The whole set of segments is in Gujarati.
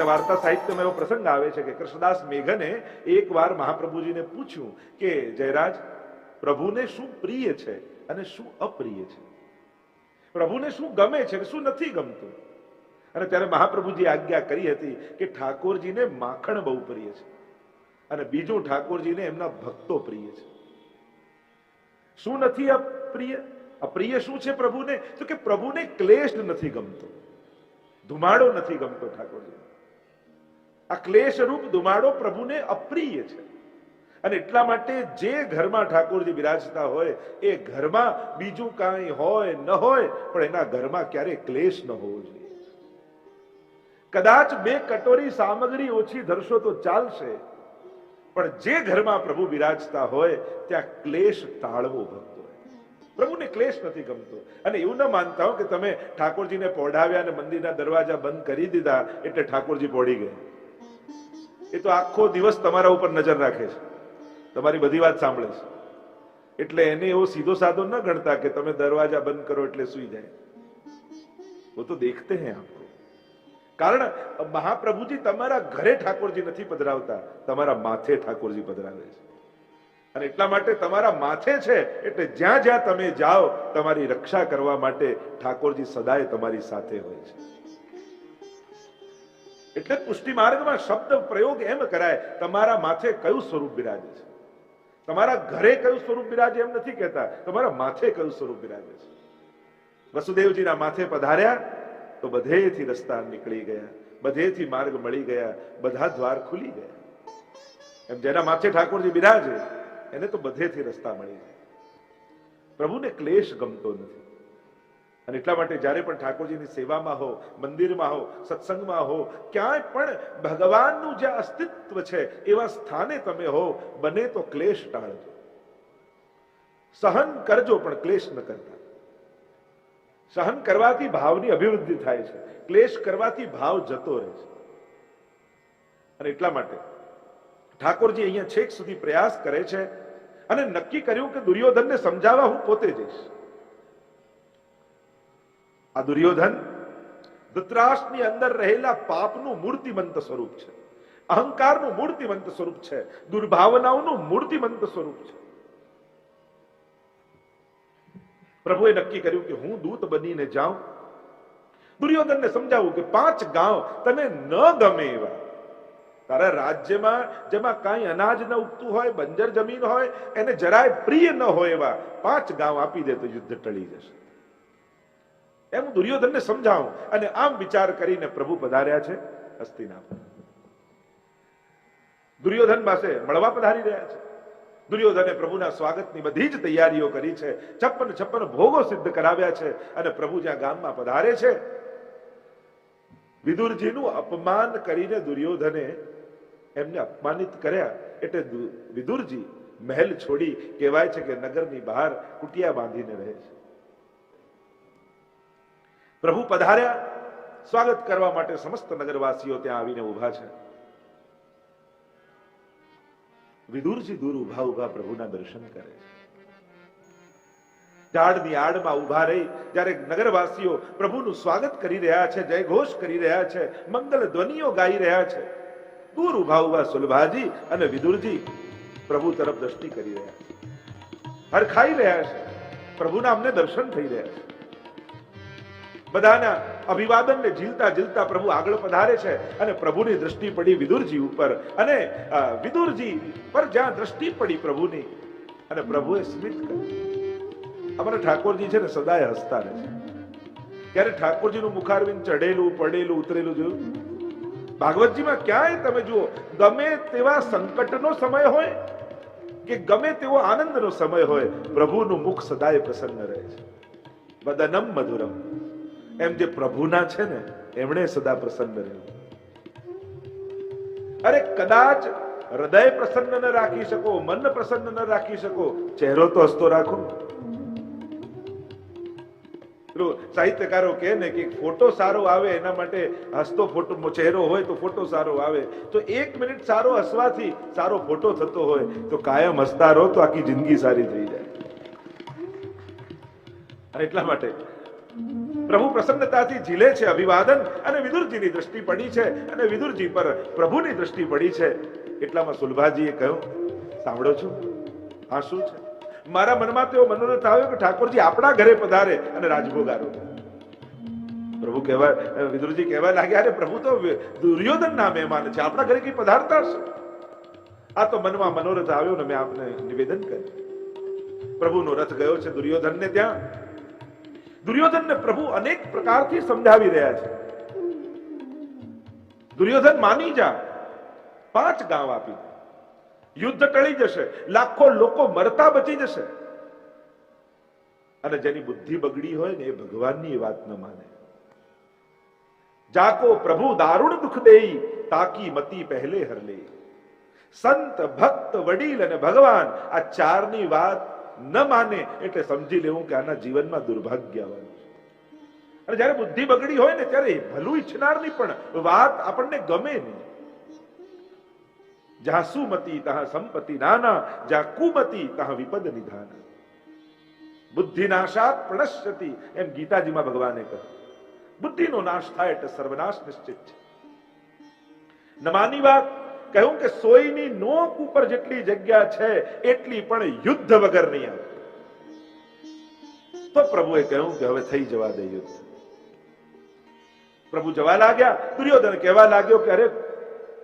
એટલે વાર્તા સાહિત્યમાં એવો પ્રસંગ આવે છે કે કૃષ્ણદાસ મેઘને એકવાર મહાપ્રભુજીને પૂછ્યું કે, જયરાજ, પ્રભુને શું પ્રિય છે અને શું અપ્રિય છે? પ્રભુને શું ગમે છે કે શું નથી ગમતું? અને ત્યારે મહાપ્રભુજી આજ્ઞા કરી હતી કે ઠાકોરજીને માખણ બહુ પ્રિય છે અને બીજું ઠાકોરજીને એમના ભક્તો પ્રિય છે. શું નથી અપ્રિય? અપ્રિય શું છે પ્રભુને? તો કે પ્રભુને ક્લેશ નથી ગમતો. ધુમાડો નથી ગમતો ઠાકોરજી આ ક્લેશ રૂપ ધુમાડો પ્રભુને અપ્રિય છે. અને એટલા માટે જે ઘરમાં ઠાકોરજી બિરાજતા હોય, એ ઘરમાં બીજું કાંઈ હોય, ન હોય, પણ એના ઘરમાં ક્યારે ક્લેશ ન હોવો જોઈએ. કદાચ બે કટોરી સામગ્રી ઓછી ધરશો તો ચાલશે, પણ જે ઘરમાં પ્રભુ બિરાજતા હોય, ત્યાં ક્લેશ ટાળવો ભક્તો પ્રભુને ક્લેશ નથી ગમતો. અને એવું ન માનતા હો કે તમે ઠાકોરજીને પોઢાવ્યા અને મંદિરના દરવાજા બંધ કરી દીધા, એટલે ઠાકોરજી પોઢી ગયા. એ તો આખો દિવસ તમારા ઉપર નજર રાખે છે. તમારી બધી વાત સાંભળે છે. એટલે એને એવો સીધો સાધો ન ગણતા કે તમે દરવાજા બંધ કરો એટલે સુઈ જાય. વો તો દેખતે હે આપકો. કારણ મહાપ્રભુજી તમારા ઘરે ઠાકોરજી નથી પધરાવતા, તમારા માથે ઠાકોરજી પધરાવે છે. અને એટલા માટે તમારા માથે છે, એટલે જ્યાં જ્યાં તમે જાઓ, તમારી રક્ષા કરવા માટે ઠાકોરજી સદાય તમારી સાથે હોય છે. એટલે પુષ્ટિ માર્ગમાં શબ્દ પ્રયોગ એમ કરાય, તમારા માથે કયું સ્વરૂપ બિરાજે છે? તમારા ઘરે કયું સ્વરૂપ બિરાજે એમ નથી કહેતા, તમારા માથે કયું સ્વરૂપ બિરાજે છે? વસુદેવજીના માથે પધાર્યા, તો બધેથી રસ્તા નીકળી ગયા, બધેથી માર્ગ મળી ગયા, બધા દ્વાર ખુલી ગયા. એમ જેના માથે ઠાકોરજી બિરાજે, એને તો બધેથી રસ્તા મળી જાય પ્રભુને ક્લેશ ગમતો નથી. અને એટલા માટે જ્યારે પણ ઠાકોરજીની સેવામાં હો, મંદિરમાં હો, સત્સંગમાં હો, ક્યાંય પણ ભગવાનનું જે અસ્તિત્વ છે એવા સ્થાને તમે હો, બને તો ક્લેશ ટાળજો. સહન કરજો પણ ક્લેશ ન કરતા. સહન કરવાથી ભાવની અભિવૃદ્ધિ થાય છે. ક્લેશ કરવાથી ભાવ જતો રહે છે. અને એટલા માટે ઠાકોરજી અહીંયા છેક સુધી પ્રયાસ કરે છે અને નક્કી કર્યું કે દુર્યોધનને સમજાવવા હું પોતે જઈશ. આ દુર્યોધન ધૃતરાષ્ટ્રની અંદર રહેલા પાપનું મૂર્તિમંત સ્વરૂપ છે. અહંકારનું મૂર્તિમંત સ્વરૂપ છે. દુર્ભાવનાઓનું મૂર્તિમંત સ્વરૂપ છે. પ્રભુએ નક્કી કર્યું કે હું દૂત બનીને જાઉં. દુર્યોધનને સમજાવું કે પાંચ ગાંવ તને ન ગમે એવા. તારા રાજ્યમાં જેમાં કાંઈ અનાજ ન ઉગતું હોય, બંજર જમીન હોય, એને જરાય પ્રિય ન હોય એવા પાંચ ગાંવ આપી દે તો યુદ્ધ ટળી જશે. એમ દુર્યોધનને સમજાવું અને આમ વિચાર કરીને પ્રભુ પધાર્યા છે હસ્તિનાપુર દુર્યોધન પાસે મળવા પધારી રહ્યા છે. દુર્યોધને પ્રભુના સ્વાગતની બધી જ તૈયારીઓ કરી છે, છપ્પન છપ્પન ભોગો સિદ્ધ કરાવ્યા છે અને પ્રભુ જ્યાં ગામમાં પધારે છે, વિદુરજીનું અપમાન કરીને દુર્યોધને એમને અપમાનિત કર્યા. એટલે વિદુરજી મહેલ છોડી કહેવાય છે કે નગરની બહાર કુટિયા બાંધીને રહે છે. પ્રભુ પધાર્યા. સ્વાગત કરવા માટે સમસ્ત નગરવાસીઓ ત્યાં આવીને ઊભા છે. વિદુરજી દૂર ઊભા ઊભા પ્રભુના દર્શન કરે છે. ઝાડની આડમાં ઊભા રહી જ્યારે નગરવાસીઓ પ્રભુનું સ્વાગત કરી રહ્યા છે, જયઘોષ કરી રહ્યા છે, મંગલ ધ્વનિઓ ગાઈ રહ્યા છે. દૂર ઊભા ઊભા સુલભાજી અને વિદુરજી પ્રભુ તરફ દ્રષ્ટિ કરી રહ્યા છે. હરખાઈ રહ્યા છે. પ્રભુના અમને દર્શન થઈ રહ્યા છે. બધાના અભિવાદનને ઝીલતા ઝીલતા પ્રભુ આગળ પધારે છે અને પ્રભુની દ્રષ્ટિ પડી વિદુરજી ઉપર. અને વિદુરજી પર જ્યાં દ્રષ્ટિ પડી પ્રભુની, અને પ્રભુએ સ્મિત કર્યું અમારા ઠાકોરજી છે ને સદાય હસતા રહે છે. ત્યારે ઠાકોરજીનું મુખારવિંદ ચઢેલું, પડેલું, ઉતરેલું જોયું. ભાગવતજીમાં ક્યાંય તમે જુઓ, ગમે તેવા સંકટનો સમય હોય કે ગમે તેવો આનંદનો સમય હોય, પ્રભુનું મુખ સદાય પ્રસન્ન રહે છે. વદનમ મધુરમ. એમ જે પ્રભુના છે ને, એમણે સદા પ્રસન્ન રહેવું. અરે કદાચ હૃદય પ્રસન્ન ન રાખી શકો, મન પ્રસન્ન ન રાખી શકો, ચહેરો તો હસતો રાખો સાહિત્યકારો કહે ને કે ફોટો સારો આવે એના માટે હસતો ફોટો ચહેરો હોય તો ફોટો સારો આવે. તો એક મિનિટ સારો હસવાથી સારો ફોટો થતો હોય તો કાયમ હસતા રહો તો આખી જિંદગી સારી થઈ જાય. એટલા માટે પ્રભુ પ્રસન્નતાથી ઝીલે છે અભિવાદન અને વિદુરજીની દ્રષ્ટિ પડી છે અને વિદુરજી પર પ્રભુની દ્રષ્ટિ પડી છે. એટલામાં સુલભાજીએ કહ્યું, સાંભળો છો, આ શું છે? મારા મનમાં તેવો મનોરથ આવ્યો કે ઠાકોરજી આપણા ઘરે પધારે અને રાજભોગ આરોગ્ય પ્રભુ કહેવા, વિદુરજી કહેવા લાગ્યા, અરે પ્રભુ તો દુર્યોધન ના મહેમાન છે, આપણા ઘરે કઈ પધારતા હશે? આ તો મનમાં મનોરથ આવ્યો ને મેં આપને નિવેદન કર્યું. પ્રભુનો રથ ગયો છે દુર્યોધનને ત્યાં. દુર્યોધનને પ્રભુ અનેક પ્રકારથી સમજાવી રહ્યા છે. દુર્યોધન માની જા, પાંચ ગાંવ આપી યુદ્ધ ટળી જશે, લાખો લોકો મરતા બચી જશે. અને જેની બુદ્ધિ બગડી હોય ને એ ભગવાનની વાત ન માને. જાકો પ્રભુ દારૂણ દુઃખ દેઈ, તાકી મતી પહેલે હરલે સંત, ભક્ત, વડીલ અને ભગવાન, આ ચારની વાત ન માને એટલે સમજી લેવું કે આના જીવનમાં દુર્ભાગ્ય આવવાનું છે અને જ્યારે બુદ્ધિ બગડી હોય ને ત્યારે ભલું ઈચ્છનારની પણ વાત આપણને ગમે નહીં. જાસુમતી તહા ત્યાં સંપત્તિ નાના જા કુમતી તહા વિપદ નિધાન. બુદ્ધિ નાશાત પ્રણશ્યતિ, એમ ગીતાજીમાં ભગવાને કહ્યું. બુદ્ધિનો નાશ થાય એટલે સર્વનાશ નિશ્ચિત છે. નમાની વાત કહ્યું કે સોયની નોક ઉપર જેટલી જગ્યા છે, એટલી પણ યુદ્ધ વગર નહીં આવે. તો પ્રભુએ કહ્યું કે હવે થઈ જવા દે યુદ્ધ. પ્રભુ જવા લાગ્યા. દુર્યોધન કહેવા લાગ્યો કે અરે,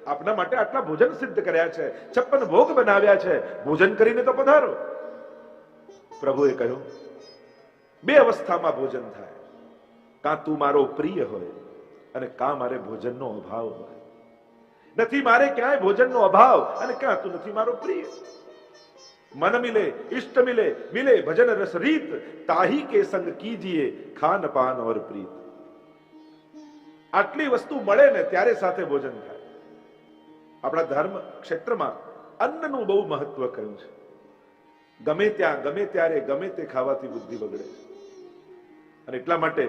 આપના માટે આટલા ભોજન સિદ્ધ કર્યા છે, છપ્પન ભોગ બનાવ્યા છે, ભોજન કરીને તો પધારો. પ્રભુએ કહ્યું, બે અવસ્થામાં ભોજન થાય. કાં તું મારો પ્રિય હોય અને કાં મારે ભોજનનો અભાવ હોય. નથી મારે ક્યાંય ભોજનનો અભાવ અને ક્યાં તું નથી મારો પ્રિય. મન મિલે ઇષ્ટ મિલે મિલે ભજન રસ રીત. તાહી કે સંગ કીજીએ ખાન પાન ઓર પ્રીત. આટલી વસ્તુ મળે ને ત્યારે સાથે ભોજન થાય. આપણા ધર્મ ક્ષેત્રમાં અન્નનું બહુ મહત્વ કહ્યું છે. ગમે ત્યાં, ગમે ત્યારે, ગમે તે ખાવાથી બુદ્ધિ બગડે છે. અને એટલા માટે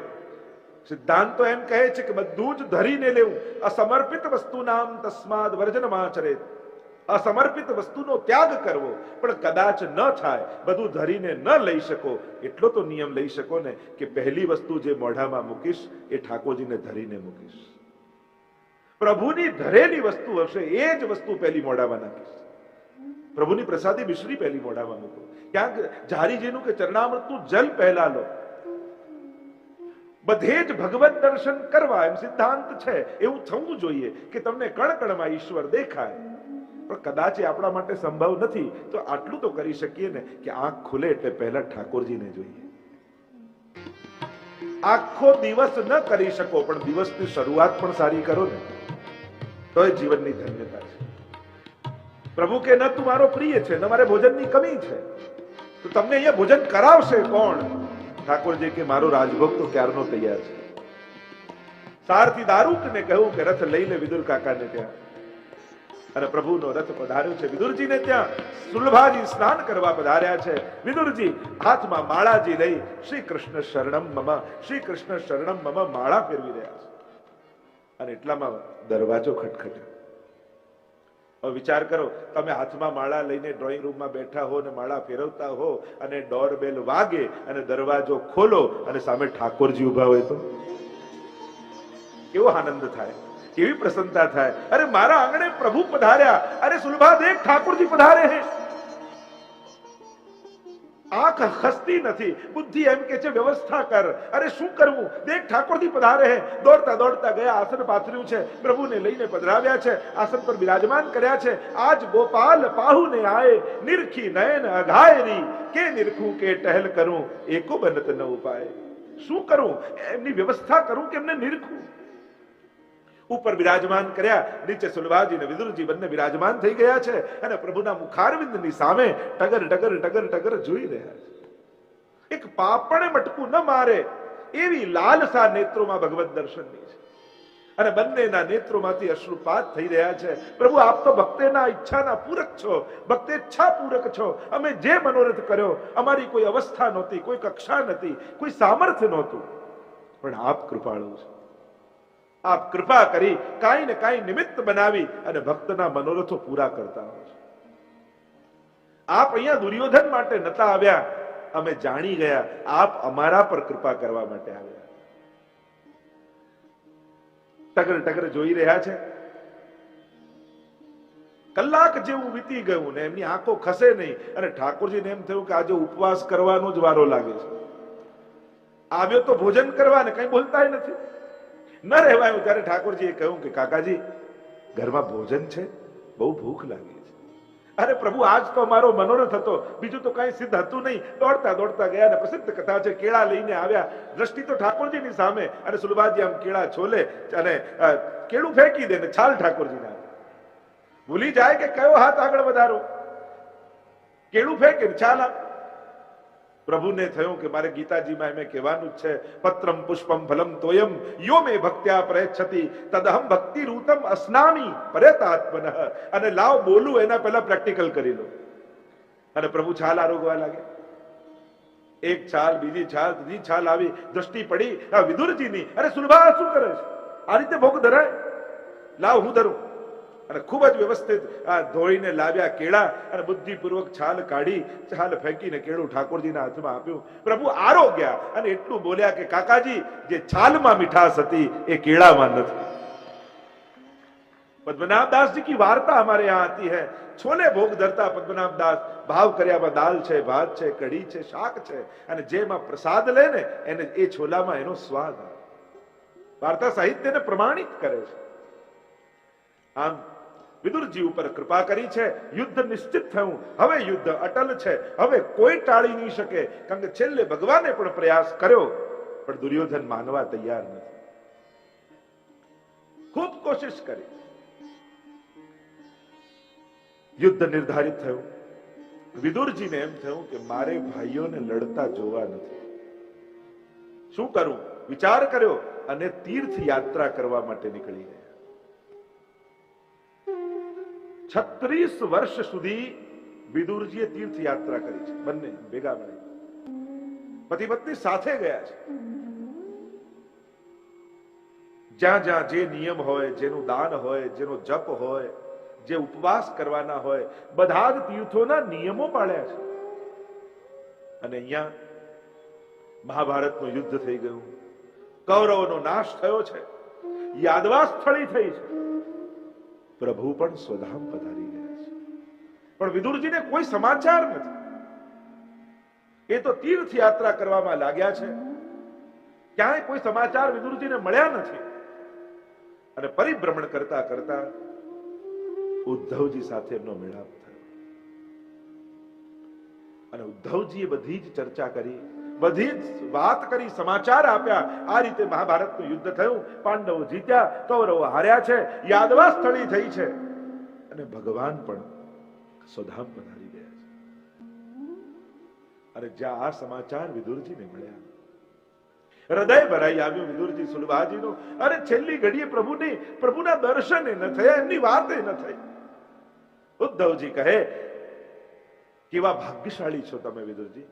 સિદ્ધાંત એમ કહે છે કે બધું જ ધરીને લેવું. અસમર્પિત વસ્તુ નામ તસ્માદ વર્જનમાં ચરે અસમર્પિત વસ્તુનો ત્યાગ કરવો, પણ કદાચ ન થાય, બધું ધરીને ન લઈ શકો. એટલો તો નિયમ લઈ શકો ને કે પહેલી વસ્તુ જે મોઢામાં મૂકીશ, એ ઠાકોરજીને ધરીને મૂકીશ. પ્રભુની ધરેલી વસ્તુ હશે, એ જ વસ્તુ પહેલી મોઢામાં નાખીશ. પ્રભુની પ્રસાદી મિશ્રી પહેલી મોઢામાં મૂકો. ક્યાંક જારીજીનું કે ચરણામૃતનું જલ પહેલા લો. બધે જ ભગવત દર્શન કરવા એમ સિદ્ધાંત છે. એવું થવું જોઈએ કે તમને કણકણમાં ઈશ્વર દેખાય. પણ કદાચ આપણા માટે સંભવ નથી, તો આટલું તો કરી શકીએ ને કે આંખ ખુલે એટલે પહેલા ઠાકોરજીને જોઈએ. આખો દિવસ ન કરી શકો, પણ દિવસની શરૂઆત પણ સારી કરો ને. તો એ જીવનની ધન્યતા છે. પ્રભુ કે, ન, તું મારો પ્રિય છે, ન, મારે ભોજનની કમી છે. તો તમને અહીંયા ભોજન કરાવશે કોણ? ઠાકોરજી કે મારો રાજભોગ તો ક્યારનો તૈયાર છે? સારથી દારૂકને કહ્યું કે રથ લઈ લે વિદુર કાકાને ત્યાં. અને પ્રભુનો રથ પધાર્યો છે વિદુરજીને ત્યાં. સુલભાજી સ્નાન કરવા પધાર્યા છે. વિદુરજી, હાથમાં માળાજી લઈ શ્રી કૃષ્ણ શરણમ મમ શ્રી કૃષ્ણ શરણમ મમ માળા ફેરવી રહ્યા છે. અને એટલામાં દરવાજો ખટખટ્યો. વિચાર કરો, તમે હાથમાં માળા લઈને ડ્રોઈંગ રૂમમાં બેઠા હો અને માળા ફેરવતા હો અને ડોર બેલ વાગે અને દરવાજો ખોલો અને સામે ઠાકોરજી ઊભા હોય તો? કેવો આનંદ થાય? કેવી પ્રસન્નતા થાય? અરે મારા આંગણે પ્રભુ પધાર્યા. અરે સુલભા દેખ ઠાકોરજી પધારે હે. આંખ ખસતી નથી, બુદ્ધિ એમ કે છે, વ્યવસ્થા કર. અરે શું કરવું? દેખ, ઠાકોરજી પધારે હે. દોડતા દોડતા ગયા, આસન પાથર્યું છે. પ્રભુને લઈને પધરાવ્યા છે, આસન પર બિરાજમાન કર્યા છે. આજ ગોપાલ પાહુને આય, નિરખી નયન અઘાયરી. કે નિરખું, કે ટહેલ કરું, એકો બનત ન ઉપાય. શું કરું? એમની વ્યવસ્થા કરું કે એમને નિરખું? ઉપર બિરાજમાન કર્યા, નીચે સુલભાજી ને વિદુરજી બંને બિરાજમાન થઈ ગયા છે અને પ્રભુના મુખારવિંદની સામે ટગર ટગર ટગર ટગર જોઈ રહ્યા છે. એક પાપણે મટકું ન મારે એવી લાલસા નેત્રોમાં ભગવત દર્શનની છે. અને બંનેના નેત્રોમાંથી અશ્રુપાત થઈ રહ્યા છે. પ્રભુ, આપ તો ભક્તેના ઈચ્છાના પૂરક છો, ભક્તેચ્છા પૂરક છો. અમે જે મનોરથ કર્યો, અમારી કોઈ અવસ્થા નહોતી, કોઈ કક્ષા નથી કોઈ સામર્થ્ય નહોતું. પણ આપ કૃપાળુ છો. આપ કૃપા કરી કાંઈ ને કાંઈ નિમિત્ત બનાવી અને ભક્તના મનોરથો પૂરા કરતા હો. આપ અહીંયા દુર્યોધન માટે નતા આવ્યા. અમે જાણી ગયા, આપ અમારા પર કૃપા કરવા માટે આવ્યા. ટગર ટગર જોઈ રહ્યા છે. કલાક જેવું વીતી ગયું ને એમની આંખો ખસે નહીં અને ઠાકોરજીને એમ થયું કે આજે ઉપવાસ કરવાનો જ વારો લાગે છે. આવ્યો તો ભોજન કરવા ને કઈ બોલતાય નથી. ન રહેવાયું ત્યારે ઠાકોરજીએ કહ્યું કે કાકાજી, ઘરમાં ભોજન છે, બહુ ભૂખ લાગી છે. અરે પ્રભુ, આજ તો અમારો મનોરથ હતો. બીજું તો કઈ સિદ્ધ હતું નહીં. દોડતા દોડતા ગયા અને પ્રસિદ્ધ કથા છે, કેળા લઈને આવ્યા. દ્રષ્ટિ તો ઠાકોરજીની સામે. અને સુલભાજી આમ કેળા છોલે અને કેળું ફેંકી દે ને છાલ ઠાકોરજીના ભૂલી જાય કે કયો હાથ આગળ વધારો? કેળું ફેંકે છાલ આપ. પ્રભુને થયું કે મારે ગીતાજીમાં એમ કહેવાનું જ છે, પત્રમ પુષ્પમ ફલમ તોયમ, યો મે ભક્ત્યા પ્રયચ્છતિ, તદહમ ભક્તિ રૂતમ અસ્નામી પરેતાત્મન. અને લાવ બોલું, એના પહેલા પ્રેક્ટિકલ કરી લો. અને પ્રભુ છાલ આરોગવા લાગે. એક છાલ, બીજી છાલ, ત્રીજી છાલ આવી, દ્રષ્ટિ પડી, આ વિદુરજીની, અરે સુલભા, શું કરે છે? આ રીતે ભોગ ધરાય? લાવ હું ધરું. અને ખૂબ જ વ્યવસ્થિત આ ધોળીને લાવ્યા કેળા અને બુદ્ધિપૂર્વક છાલ કાઢી, છાલ ફેંકીને કેળું ઠાકોરજીના હાથમાં આપ્યું. પ્રભુ આરોગ્યા! અને એટલું બોલ્યા કે, કાકાજી, જે છાલમાં મીઠાશ હતી, એ કેળામાં નથી. પદ્મનાભ કી વાર્તા અમારે યહાં આતી હૈ. છોલે ભોગ ધરતા પદ્મનાભદાસ ભાવ કર્યામાં દાલ છે, ભાત છે, કઢી છે, શાક છે, અને જેમાં પ્રસાદ લે ને, એને એ છોલામાં એનો સ્વાદ આવે. વાર્તા સાહિત્યને પ્રમાણિત કરે છે. આમ વિદુરજી ઉપર કૃપા કરી છે, યુદ્ધ નિશ્ચિત થયું. હવે યુદ્ધ અટલ છે. હવે કોઈ ટાળી નહીં શકે. કારણ કે છેલ્લે ભગવાને પણ પ્રયાસ કર્યો, પણ દુર્યોધન માનવા તૈયાર નથી. ખૂબ કોશિશ કરી. યુદ્ધ નિર્ધારિત થયું. વિદુરજીને એમ થયું કે મારે ભાઈઓને લડતા જોવા નથી. શું કરું? વિચાર કર્યો અને તીર્થ યાત્રા કરવા માટે નીકળી ગયા. છત્રીસ વર્ષ સુધી વિદુરજીએ તીર્થયાત્રા કરી છે. બંને ભેગા મળી પતિ પત્ની સાથે ગયા છે. જ્યાં જ્યાં જે નિયમ હોય, જેનું દાન હોય, જેનો જપ હોય, જે ઉપવાસ કરવાના હોય, બધા જ તીર્થોના નિયમો પાળ્યા છે. અને અહીંયા મહાભારતનું યુદ્ધ થઈ ગયું. કૌરવનો નાશ થયો છે. યાદવા સ્થળી થઈ છે. પ્રભુ પણ સ્વધામ પધારી ગયા છે. પણ વિદુરજીને કોઈ સમાચાર નથી. એ તો તીર્થ યાત્રા કરવામાં લાગ્યા છે. ક્યાંય કોઈ સમાચાર વિદુરજીને મળ્યા નથી. અને પરિભ્રમણ કરતા કરતા ઉદ્ધવજી સાથે એમનો મેળાપ થયો. અને ઉદ્ધવજીએ બધી જ ચર્ચા કરી. બધી વાત કરી, સમાચાર આપ્યા. આ રીતે મહાભારતનું યુદ્ધ થયું. પાંડવો જીત્યા, કૌરવો હાર્યા છે. યાદવા સ્થળી થઈ છે. અને ભગવાન પણ સ્વધામ પધારી ગયા છે. અને જ્યાં આ સમાચાર વિદુરજીને મળ્યા. હૃદય ભરાઈ આવ્યું વિદુરજી સુલભાજીનું અરે છેલ્લી ઘડીએ પ્રભુની, પ્રભુના દર્શન ન થયા, એમની વાત ન થઈ. ઉદ્ધવજી કહે, કેવા ભાગ્યશાળી છો તમે વિદુરજી.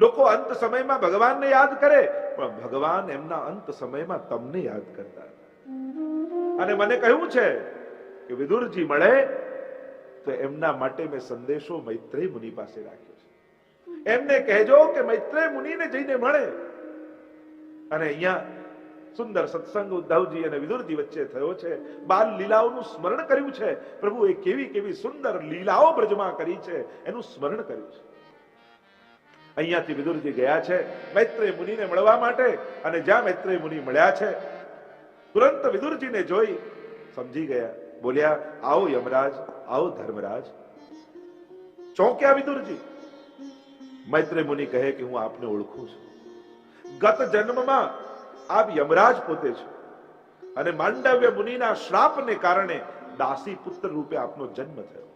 લોકો અંત સમયમાં ભગવાનને યાદ કરે, પણ ભગવાન એમના અંત સમયમાં તમને યાદ કરતા અને મને કહ્યું છે કે વિદુરજી મળે તો એમના માટે મેં સંદેશો મૈત્રેય મુનિ પાસે રાખ્યો છે. એમને કહેજો કે મૈત્રેય મુનિને જઈને મળે. અને અહીંયા સુંદર સત્સંગ ઉદ્ધવજી અને વિદુરજી વચ્ચે થયો છે. બાલ લીલાઓનું સ્મરણ કર્યું છે. પ્રભુએ કેવી કેવી સુંદર લીલાઓ બ્રજમાં કરી છે. એનું સ્મરણ કર્યું છે. અહીંયાથી વિદુરજી ગયા છે મૈત્રેય મુનિને મળવા માટે અને જ્યાં મૈત્રેય મુનિ મળ્યા છે, તુરંત વિદુરજીને જોઈ સમજી ગયા. બોલ્યા, આવો યમરાજ, આવો ધર્મરાજ. ચોંક્યા વિદુરજી. મૈત્રેય મુનિ કહે કે, હું આપને ઓળખું છું. ગત જન્મમાં આપ યમરાજ પોતે છો અને માંડવ્ય મુનિના શ્રાપને કારણે દાસી પુત્ર રૂપે આપનો જન્મ થયો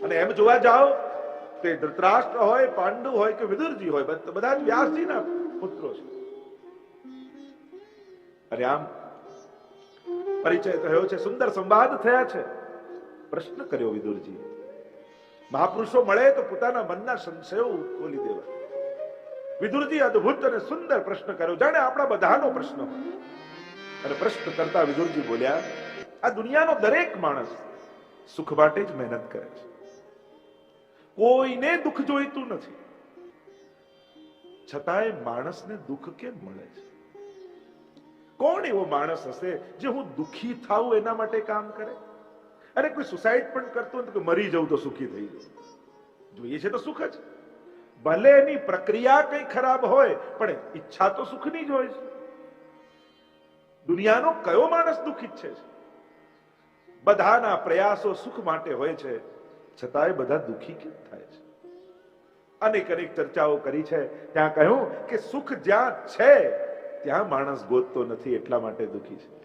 અને એમ જોવા જાઓ તે ધૃતરાષ્ટ્ર હોય, પાંડુ હોય કે વિદુરજી હોય, બધા જ વ્યાસજીના પુત્રો છે. અરે આમ પરિચય થયો છે, સુંદર સંવાદ થયા છે. પ્રશ્ન કર્યો વિદુરજી મહાપુરુષો મળે તો પોતાના મનના સંશયો ખોલી દેવા. વિદુરજી અદ્ભુત અને સુંદર પ્રશ્ન કર્યો. જાણે આપણા બધાનો પ્રશ્ન અને પ્રશ્ન કરતા વિદુરજી બોલ્યા, આ દુનિયાનો દરેક માણસ સુખ માટે જ મહેનત કરે છે. કોઈને દુઃખ જોઈતું નથી. છતાંય માણસને દુઃખ કેમ મળે છે? કોણ એવો માણસ હશે જે હું દુઃખી થાઉં એના માટે કામ કરે? અરે કોઈ સુસાઇડ પણ કરતો કે મરી જવું તો સુખી થઈ જવું જોઈએ છે તો સુખ જ. ભલે એની પ્રક્રિયા કઈ ખરાબ હોય, પણ ઈચ્છા તો સુખની જ હોય છે. દુનિયાનો કયો માણસ દુઃખ ઈચ્છે છે? બધાના પ્રયાસો સુખ માટે હોય છે. છતાંય બધા દુઃખી કેમ થાય છે? અનેક અનેક ચર્ચાઓ કરી છે. ત્યાં કહ્યું કે સુખ જ્યાં છે, ત્યાં માણસ ગોતતો નથી, એટલા માટે દુઃખી છે.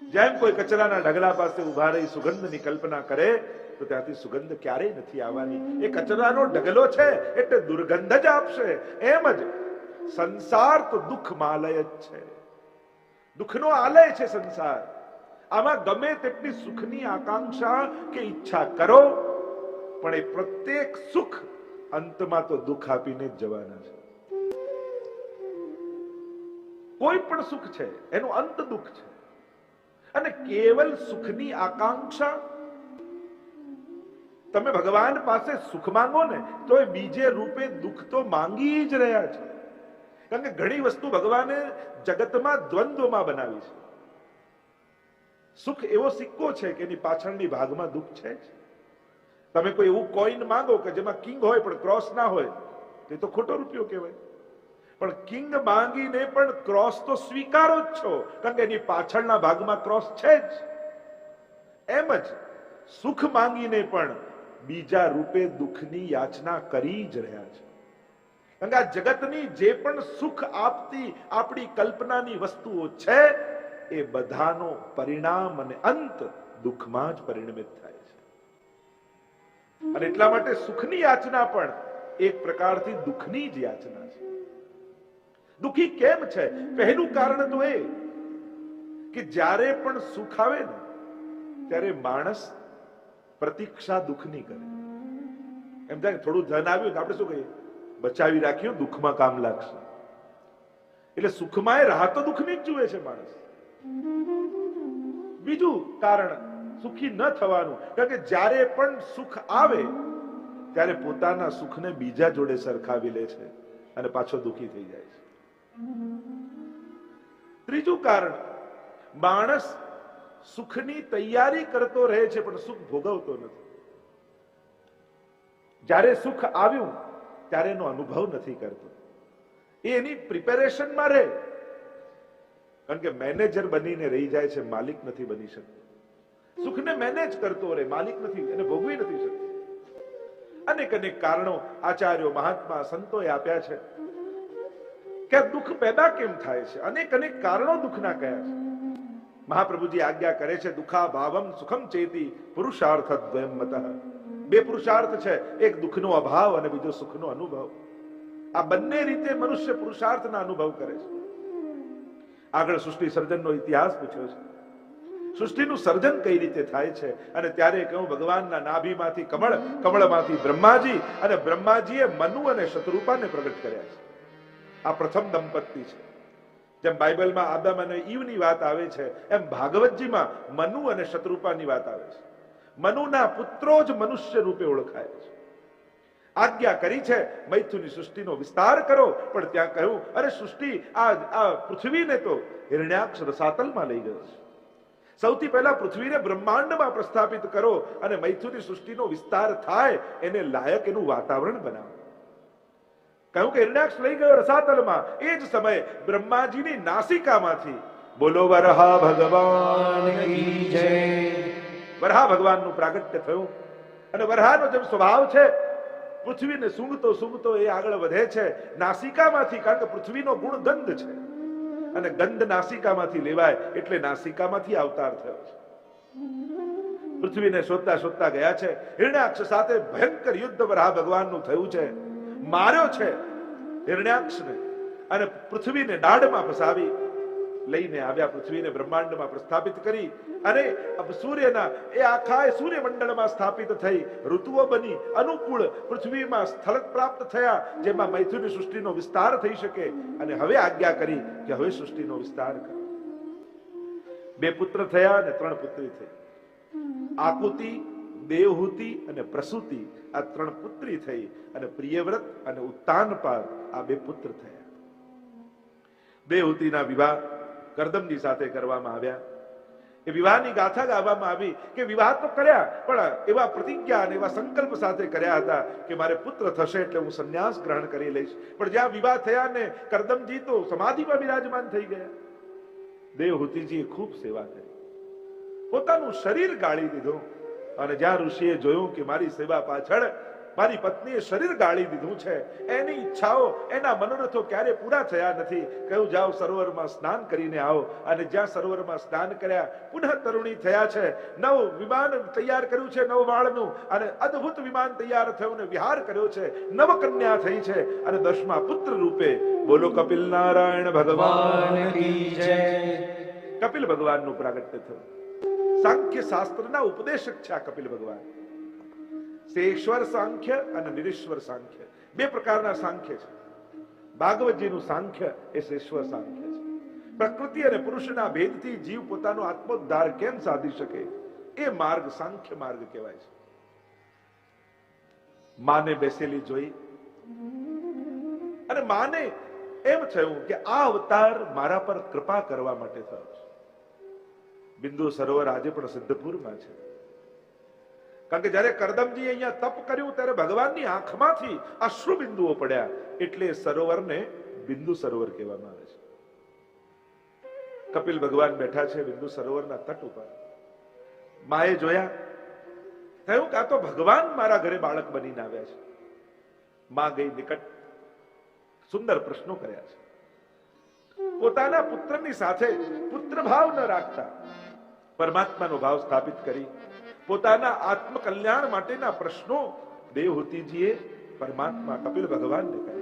જેમ કોઈ કચરાના ઢગલા પાસે ઊભા રહી સુગંધની કલ્પના કરે, તો ત્યાંથી સુગંધ ક્યારેય નથી આવવાની. એ કચરાનો ઢગલો છે, એટલે દુર્ગંધ જ આપશે. એમ જ સંસાર તો દુઃખમાલય જ છે. દુઃખનો આલય છે સંસાર. આમાં ગમે તેટલી સુખની આકાંક્ષા કે ઈચ્છા કરો, પણ એ પ્રત્યેક સુખ અંતમાં તો દુઃખ આપીને જ જવાના છે. કોઈ પણ સુખ છે, એનું અંત દુઃખ છે. અને કેવલ સુખની આકાંક્ષા, તમે ભગવાન પાસે સુખ માંગો ને, તો એ બીજે રૂપે દુઃખ તો માંગી જ રહ્યા છે. કારણ કે ઘણી વસ્તુ ભગવાને જગતમાં દ્વંદ્વમાં બનાવી છે. સુખ એવો સિક્કો છે કે એની પાછળની ભાગમાં દુઃખ છે તમે કોઈ એવું કોઈન માંગો કે જેમાં કિંગ હોય પણ ક્રોસ ના હોય તે તો ખોટો રૂપિયો કહેવાય. પણ કિંગ માંગીને પણ ક્રોસ તો સ્વીકારો જ છો, કારણ કે એની પાછળના ભાગમાં ક્રોસ છે જ. એમ જ સુખ માંગીને પણ બીજા રૂપે દુઃખની યાચના કરી જ રહ્યા છે. કારણ કે આ જગતની જે પણ સુખ આપતી આપણી કલ્પનાની વસ્તુઓ છે એ બધાનો પરિણામ અને અંત દુઃખમાં જ પરિણમિત થાય છે. અને એટલા માટે સુખની યાચના પણ એક પ્રકારથી દુઃખની જ યાચના છે. દુઃખી કેમ છે? પહેલું કારણ તો એ કે જ્યારે પણ સુખ આવે ને, ત્યારે માણસ પ્રતીક્ષા દુઃખની કરે. એમ થાય થોડું ધન આવ્યું આપણે શું કહીએ? બચાવી રાખ્યું દુઃખમાં કામ લાગશે. એટલે સુખમાં એ રાહ તો દુઃખની જ જુએ છે માણસ. બીજું કારણ સુખી ન થવાનું. કારણ કે જ્યારે પણ સુખ આવે, ત્યારે પોતાના સુખને બીજા જોડે સરખાવી લે છે અને પાછો દુઃખી થઈ જાય છે. ત્રીજું કારણ, માણસ સુખની તૈયારી કરતો રહે છે, પણ સુખ ભોગવતો નથી. જ્યારે સુખ આવ્યું, ત્યારે એનો અનુભવ નથી કરતો. એની પ્રિપેરેશનમાં રહે. કારણ કે મેનેજર બનીને રહી જાય છે, માલિક નથી બની શકતો. સુખને મેનેજ કરતો રહે, માલિક નથી, એને ભોગવી નથી શકતો. અનેક અનેક કારણો આચાર્યો મહાત્મા સંતોએ આપ્યા છે કે દુઃખ પેદા કેમ થાય છે? અનેક અનેક કારણો દુઃખના કયા છે. મહાપ્રભુજી આજ્ઞા કરે છે દુઃખા ભાવમ સુખમ ચેતી પુરુષાર્થ દ્વયમ બે પુરુષાર્થ છે, એક દુઃખનો અભાવ અને બીજો સુખનો અનુભવ. આ બંને રીતે મનુષ્ય પુરુષાર્થના અનુભવ કરે છે. આગળ સૃષ્ટિ સર્જનનો ઇતિહાસ પૂછ્યો છે. સૃષ્ટિનું સર્જન કઈ રીતે થાય છે? અને ત્યારે કહું, ભગવાનના નાભીમાંથી કમળ, કમળમાંથી બ્રહ્માજી અને બ્રહ્માજીએ મનુ અને શત્રુપાને પ્રગટ કર્યા છે. આ પ્રથમ દંપતી છે. જેમ બાઇબલમાં આદમ અને ઈવની વાત આવે છે, એમ ભાગવતજીમાં મનુ અને શત્રુપાની વાત આવે છે. મનુના પુત્રો જ મનુષ્ય રૂપે ઓળખાય છે. આજ્ઞા કરી છે, મૈથુની સૃષ્ટિનો વિસ્તાર કરો. પણ ત્યાં કહ્યું, અરે સૃષ્ટિ, આ આ પૃથ્વીને તો હિરણ્યાક્ષ રસાતલમાં લઈ ગયો છે. સૌથી પહેલા પૃથ્વીને બ્રહ્માંડમાં પ્રસ્થાપિત કરો અને મૈથુની સૃષ્ટિનો વિસ્તાર થાય, એને લાયક એનું વાતાવરણ બનાવો. કહ્યું કે હિરણ્યાક્ષ લઈ ગયો રસાતલમાં. એ જ સમયે બ્રહ્માજીની નાસિકામાંથી બોલો, વરહા ભગવાન વરહા ભગવાનનું પ્રાગટ્ય થયું. અને વરહાનો જેમ સ્વભાવ છે પૃથ્વીને સૂંઘતો સૂંઘતો એ આગળ વધે છે. નાસિકામાંથી, કારણ કે પૃથ્વીનો ગુણ ગંધ છે. અને ગંધ નાસિકામાંથી લેવાય એટલે નાસિકામાંથી અવતાર થયો છે. પૃથ્વીને શોધતા શોધતા ગયા છે. હિરણ્યાક્ષ સાથે ભયંકર યુદ્ધ વરહા ભગવાનનું થયું છે. માર્યો છે હિરણ્યાક્ષને અને પૃથ્વીને દાઢમાં ફસાવી લઈને આવ્યા પૃથ્વીને બ્રહ્માંડમાં પ્રસ્થાપિત કરી અને સૂર્યના એ આખા સૂર્યમંડળમાં સ્થાપિત થઈ, ઋતુઓ બની, અનુકૂળ પૃથ્વીમાં સ્થળ પ્રાપ્ત થયા, જેમાં મૈથુની સૃષ્ટિનો વિસ્તાર થઈ શકે. અને હવે આજ્ઞા કરી કે હવે સૃષ્ટિનો વિસ્તાર કરો. બે પુત્ર થયા અને ત્રણ પુત્રી થઈ. આકુતિ, દેવહૂતિ અને પ્રસૂતિ આ ત્રણ પુત્રી થઈ અને પ્રિયવ્રત અને ઉત્તાનપાદ આ બે પુત્ર થયા. દેવહૂતિના વિવાહ કરદમજી સાથે કરવામાં આવ્યા. એ વિવાહની ગાથા ગાવામાં આવી કે વિવાહ તો કર્યા, પણ એવા પ્રતિજ્ઞા અને એવા સંકલ્પ સાથે કર્યા હતા કે મારે પુત્ર થશે એટલે હું સંન્યાસ ગ્રહણ કરી લઈશ. પણ જ્યાં વિવાહ થયા ને કરદમજી તો સમાધિમાં બિરાજમાન થઈ ગયા. દેવહૂતિજીએ ખૂબ સેવા કરી. પોતાનું શરીર ગાળી દીધું અને જ્યાં ઋષિએ જોયું કે મારી સેવા પાછળ મારી પત્નીએ શરીર ગાળી દીધું છે. એની ઈચ્છાઓ, એના મનોરથો ક્યારે પૂરા થયા નથી. કહ્યું, જાઓ સરોવરમાં સ્નાન કરીને આવો. અને જ્યાં સરોવરમાં સ્નાન કર્યા, પુનઃ તરુણી થયા છે. નવ વિમાન તૈયાર કર્યું છે, નવ વાળનું. અને અદ્ભુત વિમાન તૈયાર થયું અને વિહાર કર્યો છે. નવ કન્યા થઈ છે. અને દસમા પુત્ર રૂપે બોલો, કપિલ નારાયણ ભગવાન કપિલ ભગવાનનું પ્રાગટ્ય થયું. સાંખ્ય શાસ્ત્રના ઉપદેશક છે આ કપિલ ભગવાન. શેશ્વર સાંખ્ય અને નિરીશ્વર સાંખ્ય. બે પ્રકારના સાંખ્ય છે. ભાગવતજીનું સાંખ્ય એ શેશ્વર સાંખ્ય છે. પ્રકૃતિ અને પુરુષના ભેદથી જીવ પોતાનો આત્મોદ્ધાર કેમ સાધી શકે? એ માર્ગ સાંખ્ય માર્ગ કહેવાય છે. માને બેસેલી જોઈ. અને માને એમ થયું કે આ અવતાર મારા પર કૃપા કરવા માટે થયો છે. બિંદુ સરોવર આજે પણ સિદ્ધપુરમાં છે. કારણ કે જ્યારે કરદમજી અહીંયા તપ કર્યું ત્યારે ભગવાનની આંખમાંથી અશ્રુ બિંદુઓ પડ્યા. એટલે સરોવરને બિંદુ સરોવર કહેવામાં આવે છે. કપિલ ભગવાન બેઠા છે બિંદુ સરોવરના તટ ઉપર. માએ જોયા, થયું કે આ તો ભગવાન મારા ઘરે બાળક બનીને આવ્યા છે. માં ગઈ નિકટ સુંદર પ્રશ્નો કર્યા છે. પોતાના પુત્રની સાથે પુત્ર ભાવ ન રાખતા. પરમાત્માનો ભાવ સ્થાપિત કરી પોતાના આત્મકલ્યાણ માટેના પ્રશ્નો દેવહૂતિજીએ પરમાત્મા કપિલ ભગવાનને કહ્યા.